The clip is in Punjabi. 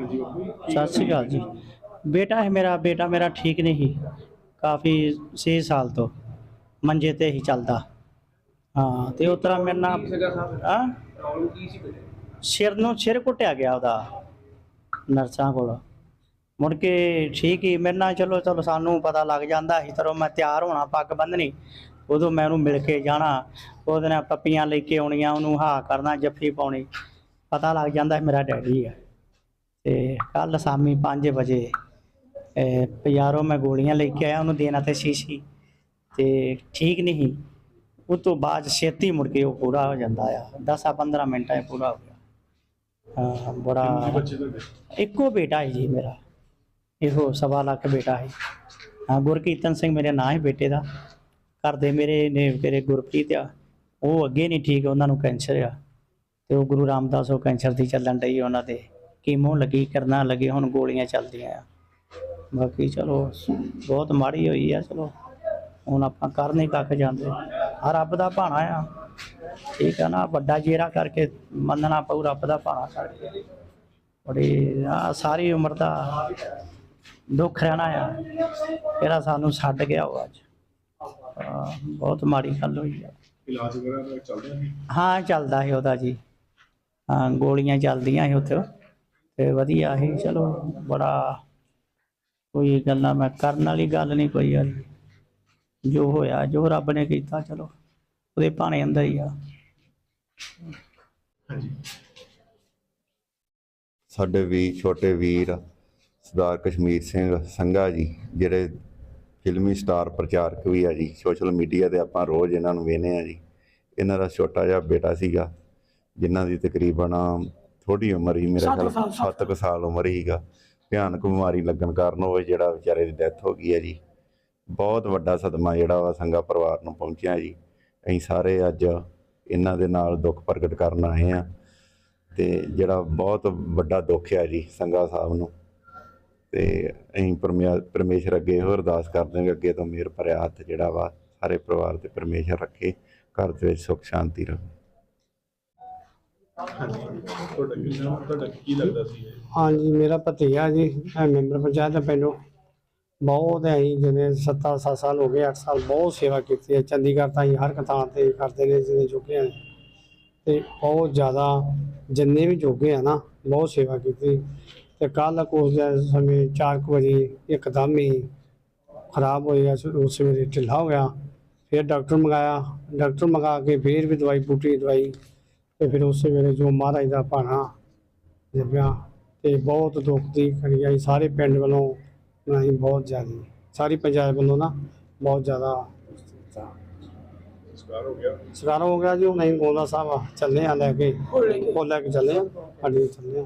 ਹਾਂਜੀ ਬਾਪੂ ਜੀ, ਕੀ ਸਤਿ ਸ਼੍ਰੀ ਅਕਾਲ ਜੀ। ਬੇਟਾ ਹੈ ਮੇਰਾ ਬੇਟਾ ਮੇਰਾ ਠੀਕ ਨਹੀਂ ਸੀ। ਕਾਫੀ 6 ਸਾਲ ਤੋਂ ਮੰਜੇ ਤੇ ਹੀ ਚੱਲਦਾ। ਹਾਂ ਤੇ ਉਤਰਾ ਮੇਰੇ ਨਾਲ ਸੀਗਾ ਸਾਹਿਬ ਹਾਂ? ਪ੍ਰੋਬਲਮ ਕੀ ਸੀ ਬੇਟੇ? ਸਿਰ ਨੂੰ ਸਿਰ ਕੁੱਟਿਆ ਗਿਆ ਉਹਦਾ ਨਰਸਾਂ ਕੋਲ। ਮੁੜ ਕੇ ਠੀਕ ਹੀ ਮੇਰੇ ਨਾਲ ਚਲੋ ਚਲੋ ਸਾਨੂੰ ਪਤਾ ਲੱਗ ਜਾਂਦਾ ਸੀ ਤਰੋ ਮੈਂ ਤਿਆਰ ਹੋਣਾ ਪੱਗ ਬੰਨਣੀ ਉਦੋਂ ਮੈਂ ਉਹਨੂੰ ਮਿਲ ਕੇ ਜਾਣਾ। ਉਹਦੇ ਨਾਲ ਪੱਪੀਆਂ ਲੈ ਕੇ ਆਉਣੀਆਂ ਉਹਨੂੰ ਹਾ ਕਰਨਾ ਜੱਫੀ ਪਾਉਣੀ। ਪਤਾ ਲੱਗ ਜਾਂਦਾ ਸੀ ਮੇਰਾ ਡੈਡੀ ਹੈ ਤੇ ਕੱਲ ਸ਼ਾਮੀ 5 ਵਜੇ ਬਾਜ਼ਾਰੋਂ ਮੈਂ ਗੋਲੀਆਂ ਲੈ ਕੇ ਆਇਆ ਉਹਨੂੰ ਦੇਣਾ ਤੇ ਸ਼ੀਸ਼ੀ ਤੇ ਠੀਕ ਨਹੀਂ ਉਹ ਤੋਂ ਬਾਅਦ ਛੇਤੀ ਮੁੜ ਕੇ ਉਹ ਪੂਰਾ ਹੋ ਜਾਂਦਾ ਆ। 10 15 ਮਿੰਟਾਂ 'ਚ ਪੂਰਾ ਹੋ ਗਿਆ। ਹਾਂ ਬੜਾ ਇੱਕੋ ਬੇਟਾ ਹੈ ਜੀ ਮੇਰਾ। ਇਹੋ ਸਵਾ ਲੱਖ ਬੇਟਾ ਹੈ ਹਾਂ ਗੁਰਕੀਰਤਨ ਸਿੰਘ ਮੇਰੇ ਨਾਂ ਹੈ ਬੇਟੇ ਦਾ। ਘਰ ਦੇ ਮੇਰੇ ਨੇ ਤੇਰੇ ਗੁਰਪ੍ਰੀਤ ਆ। ਉਹ ਅੱਗੇ ਨਹੀਂ ਠੀਕ ਉਹਨਾਂ ਨੂੰ ਕੈਂਸਰ ਆ। ਤੇ ਉਹ ਗੁਰੂ ਰਾਮਦਾਸ ਉਹ ਕੈਂਸਰ ਦੀ ਚੱਲਣ ਡਈ ਉਹਨਾਂ ਦੇ। ਕੀਮੋ ਲੱਗੀ ਕਰਨਾ ਲੱਗੇ ਹੁਣ ਗੋਲੀਆਂ ਚੱਲਦੀਆਂ ਆ। ਬਾਕੀ ਚਲੋ ਬਹੁਤ ਮਾੜੀ ਹੋਈ ਆ ਚਲੋ। ਹੁਣ ਆਪਾਂ ਕਰ ਨਹੀਂ ਕੱਖ ਜਾਂਦੇ। ਆ ਰੱਬ ਦਾ ਭਾਣਾ ਆ। ਠੀਕ ਆ ਨਾ ਵੱਡਾ ਜੇਰਾ ਕਰਕੇ ਮੰਨਣਾ ਪਊ ਰੱਬ ਦਾ ਭਾਣਾ ਕਰਕੇ। ਬੜੀ ਆ ਸਾਰੀ ਉਮਰ ਦਾ ਦੁੱਖ ਰਹਿਣਾ ਆ। ਇਹਦਾ ਸਾਨੂੰ ਛੱਡ ਗਿਆ ਉਹ ਅੱਜ। ਬਹੁਤ ਮਾੜੀ ਗੱਲ ਹੋਈ ਆ। ਇਲਾਜ ਵਗੈਰਾ ਦਾ ਚੱਲ ਰਿਹਾ ਸੀ? ਹਾਂ ਚੱਲਦਾ ਸੀ ਉਹਦਾ ਜੀ। ਹਾਂ ਗੋਲੀਆਂ ਚੱਲਦੀਆਂ ਸੀ ਉੱਥੇ। ਤੇ ਵਧੀਆ ਸੀ ਚਲੋ ਬੜਾ ਕੋਈ ਗੱਲਾਂ ਮੈਂ ਕਰਨ ਵਾਲੀ ਗੱਲ ਨਹੀਂ ਕੋਈ ਯਾਰ। ਜੋ ਹੋਇਆ, ਜੋ ਰੱਬ ਨੇ ਕੀਤਾ, ਚਲੋ ਉਹਦੇ ਭਾਣੇ ਅੰਦਰ ਹੀ ਆ। ਹਾਂਜੀ। ਸਾਡੇ ਵੀ ਛੋਟੇ ਵੀਰ, ਸਰਦਾਰ ਕਸ਼ਮੀਰ ਸਿੰਘ ਸੰਘਾ ਜੀ, ਜਿਹੜੇ ਫਿਲਮੀ ਸਟਾਰ ਪ੍ਰਚਾਰਕ ਵੀ ਆ ਜੀ, ਸੋਸ਼ਲ ਮੀਡੀਆ ਤੇ ਆਪਾਂ ਰੋਜ਼ ਇਹਨਾਂ ਨੂੰ ਵੇਖਦੇ ਆ ਜੀ। ਇਹਨਾਂ ਦਾ ਛੋਟਾ ਜਿਹਾ ਬੇਟਾ ਸੀਗਾ, ਜਿਨ੍ਹਾਂ ਦੀ ਤਕਰੀਬਨ ਥੋੜੀ ਉਮਰ ਹੀ ਮੇਰਾ ਖਿਆਲ 7 ਕੁ ਸਾਲ ਉਮਰ ਹੀਗਾ ਭਿਆਨਕ ਬਿਮਾਰੀ ਲੱਗਣ ਕਾਰਨ ਉਹ ਜਿਹੜਾ ਵਿਚਾਰੇ ਦੀ ਡੈਥ ਹੋ ਗਈ ਹੈ ਜੀ। ਬਹੁਤ ਵੱਡਾ ਸਦਮਾ ਜਿਹੜਾ ਵਾ ਸੰਘਾ ਪਰਿਵਾਰ ਨੂੰ ਪਹੁੰਚਿਆ ਜੀ। ਅਸੀਂ ਸਾਰੇ ਅੱਜ ਇਹਨਾਂ ਦੇ ਨਾਲ ਦੁੱਖ ਪ੍ਰਗਟ ਕਰਨ ਆਏ ਆ ਤੇ ਜਿਹੜਾ ਬਹੁਤ ਵੱਡਾ ਦੁੱਖ ਆ ਜੀ ਸੰਗਾ ਸਾਹਿਬ ਨੂੰ। ਤੇ ਅਸੀਂ ਪਰਮੇਸ਼ਰ ਅੱਗੇ ਇਹੋ ਅਰਦਾਸ ਕਰਦੇ ਹਾਂ ਅੱਗੇ ਤੋਂ ਮੇਰ ਭਰਿਆ ਹੱਥ ਜਿਹੜਾ ਵਾ ਸਾਰੇ ਪਰਿਵਾਰ ਤੇ ਪਰਮੇਸ਼ਰ ਰੱਖੇ ਘਰ ਦੇ ਵਿੱਚ ਸੁੱਖ ਸ਼ਾਂਤੀ ਰਹੇ। ਤੁਹਾਡਾ ਕੀ ਨਾਮ ਤੁਹਾਡਾ ਕੀ ਲੱਗਦਾ ਸੀ ਇਹ? ਹਾਂਜੀ, ਮੇਰਾ ਭਤੀਆ ਜੀ ਮੈਂ ਮੈਂਬਰ ਪੰਚਾਇਤ ਦਾ ਪਿੰਡੋਂ। ਬਹੁਤ ਹੈ ਜੀ ਜਿਹਨੇ 7 7 ਸਾਲ ਹੋ ਗਏ 8 ਸਾਲ ਬਹੁਤ ਸੇਵਾ ਕੀਤੀ ਹੈ। ਚੰਡੀਗੜ੍ਹ ਤਾਂ ਹੀ ਹਰ ਇੱਕ ਤੇ ਕਰਦੇ ਨੇ ਜਿਹਨੇ ਜੋਗੇ ਆ। ਤੇ ਬਹੁਤ ਜ਼ਿਆਦਾ ਜਿੰਨੇ ਵੀ ਜੋਗੇ ਆ ਨਾ, ਬਹੁਤ ਸੇਵਾ ਕੀਤੀ। ਤੇ ਕੱਲ ਉਸ ਦੇ ਸਮੇਂ 4 ਵਜੇ ਇੱਕਦਮ ਹੀ ਖਰਾਬ ਹੋ ਗਿਆ ਉਸ ਵੇਲੇ ਢਿੱਲਾ ਹੋ ਗਿਆ ਫਿਰ ਡਾਕਟਰ ਮੰਗਾਇਆ। ਡਾਕਟਰ ਮੰਗਾ ਕੇ ਫਿਰ ਵੀ ਦਵਾਈ ਬੂਟੀ ਦਵਾਈ। ਤੇ ਫਿਰ ਉਸੇ ਵੇਲੇ ਜੋ ਮਹਾਰਾਜ ਦਾ ਭਾਣਾ ਜਪਿਆ ਤੇ ਬਹੁਤ ਦੁੱਖ ਦੀ ਘੜੀ ਆਈ। ਸਾਰੇ ਪਿੰਡ ਵੱਲੋਂ ਨਹੀਂ ਬਹੁਤ ਜ਼ਿਆਦਾ ਸਾਰੀ ਪੰਚਾਇਤ ਵੱਲੋਂ ਨਾ ਬਹੁਤ ਜ਼ਿਆਦਾ ਸੰਸਕਾਰ ਹੋ ਗਿਆ। ਸਕਾਰਾ ਹੋ ਗਿਆ ਜੀ। ਉਹ ਨਹੀਂ ਗੋਲਾ ਸਾਹਿਬ ਚੱਲੇ ਆ ਲੈ ਕੇ ਉਹ ਲੈ ਕੇ ਚੱਲੇ ਆ ਅੱਡੇ ਚੱਲੇ ਆ